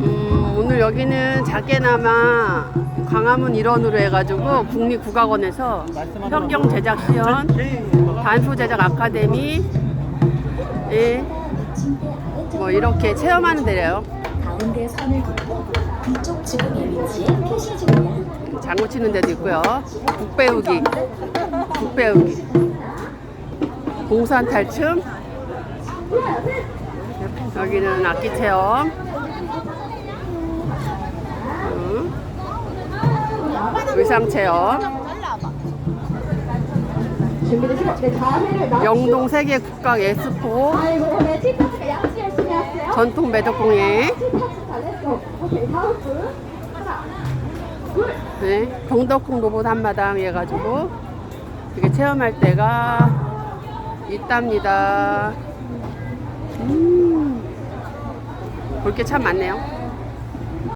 음, 오늘 여기는 작게나마 광화문 일원으로 해가지고 국립국악원에서 현경 제작 시연, 단수 제작 아카데미, 예, 뭐 이렇게 체험하는 데래요. 가운데 선을 긋고 뒤쪽 지붕의 위치에 표시 중입니다. 장구 치는 데도 있고요. 북 배우기, 북 배우기, 공산 탈춤. 여기는 악기 체험. 음. 의상 체험. 영동 세계 국악 하세요 전통 매덕공예. 네, 경덕궁 로봇 한마당 해가지고 이게 체험할 때가 있답니다. 음, 볼 게 참 많네요.